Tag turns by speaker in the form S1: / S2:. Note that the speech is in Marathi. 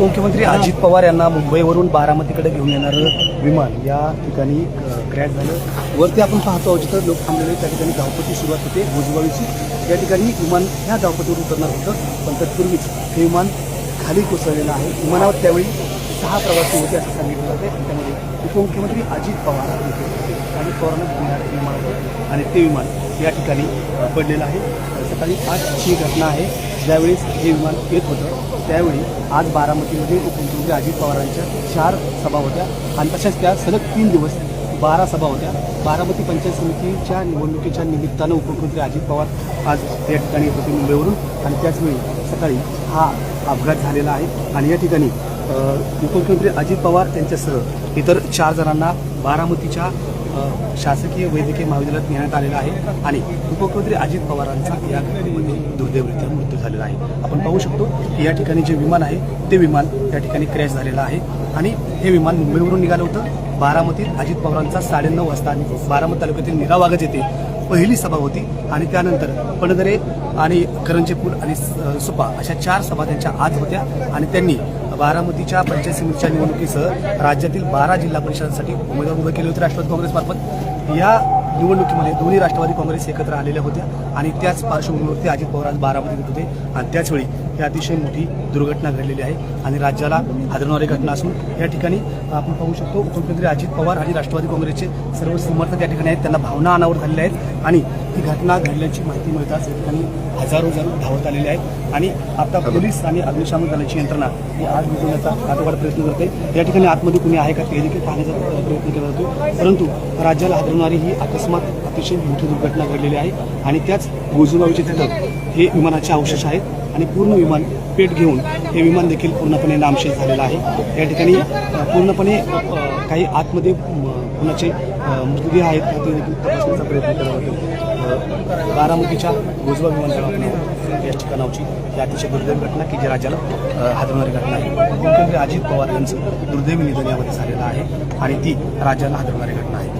S1: उपमुख्यमंत्री अजित पवार यांना मुंबईवरून बारामतीकडे घेऊन येणारं विमान या ठिकाणी क्रॅश झालं. वरती आपण पाहतो जिथं लोक थांबलेले त्या ठिकाणी धावपट्टी सुरुवात होते. भुजबळीची या ठिकाणी विमान ह्या धावपतीवर उतरणार होतं. पण तत्पूर्वीच हे विमान खाली कोसळलेलं आहे. विमानावर त्यावेळी सहा प्रवासी होते असं सांगितलं जाते त्यामध्ये उपमुख्यमंत्री अजित पवार अजित पवारांना विमान होतं. आणि ते विमान या ठिकाणी पडलेलं आहे. सकाळी आठची घटना आहे. ज्यावेळेस हे विमान येत होतं त्यावेळी आज बारामतीमध्ये उपमुख्यमंत्री अजित पवारांच्या चार सभा होत्या. आणि तशाच त्या सलग तीन दिवस बारा सभा होत्या. बारामती पंचायत समितीच्या निवडणुकीच्या निमित्तानं उपमुख्यमंत्री अजित पवार आज या ठिकाणी होते मुंबईवरून. आणि त्याचवेळी सकाळी हा अपघात झालेला आहे. आणि या ठिकाणी उपमुख्यमंत्री अजित पवार यांच्यासह इतर चार जणांना बारामतीच्या शासकीय वैद्यकीय महाविद्यालयात नेण्यात आलेलं आहे आणि उपमुख्यमंत्री अजित पवारांचा या घटनेमध्ये दुर्दैवरित्या मृत्यू झालेला आहे. आपण पाहू शकतो की या ठिकाणी जे विमान आहे ते विमान या ठिकाणी क्रॅश झालेलं आहे आणि हे विमान मुंबईवरून निघालं होतं. बारामतीत अजित पवारांचा साडेनऊ वाजता आणि बारामती तालुक्यातील निरावागज येथे पहिली सभा होती आणि त्यानंतर पणदरे आणि करंजेपूर आणि स- सुपा अशा चार सभा त्यांच्या आज होत्या आणि त्यांनी बारामतीच्या पंचायत समितीच्या निवडणुकीसह राज्यातील बारा जिल्हा परिषदांसाठी उमेदवार उभे केले होते राष्ट्रवादी काँग्रेसमार्फत या निवडणुकीमध्ये दोन्ही राष्ट्रवादी काँग्रेस एकत्र आलेल्या होत्या आणि त्याच पार्श्वभूमीवरती अजित पवार आज बारामतीत येत होते. आणि त्याचवेळी ही अतिशय मोठी दुर्घटना घडलेली आहे आणि राज्याला हादरणारी घटना असून या ठिकाणी आपण पाहू शकतो उपमुख्यमंत्री अजित पवार आणि राष्ट्रवादी काँग्रेसचे सर्व समर्थक या ठिकाणी आहेत. त्यांना भावना अनावर झालेल्या आहेत. आणि ही घटना घडल्याची माहिती मिळताच या ठिकाणी हजारो जण धावत आलेले आहेत. आणि आता पोलीस आणि अग्निशामक दलाची यंत्रणा ही आग विझवण्याचा आटोकाट प्रयत्न करते. या ठिकाणी आतमध्ये कुणी आहे का ते देखील पाहण्याचा प्रयत्न केला जातो परंतु राज्याला हादरवणारी ही अकस्मात अतिशय मोठी दुर्घटना घडलेली आहे आणि त्याच गोजुबाईच्या तिथं हे विमानाचे अवशेष आहेत आणि पूर्ण विमान पेट घेऊन हे विमान देखील पूर्णपणे नामशेष झालेलं आहे. या ठिकाणी पूर्णपणे काही आतमध्ये कुणाचे मृतदेह आहेत ते देखील तपासण्याचा प्रयत्न केला जातो बारामतीच्या गोजबा विमानतळावर या ठिकाणावची ही अतिशय दुर्दैवी घटना की जी राज्याला हादरणारी घटना आहे. मुख्यमंत्री अजित पवार यांचं दुर्दैवी निधन यामध्ये झालेलं आहे आणि ती राज्याला हादरणारी घटना आहे.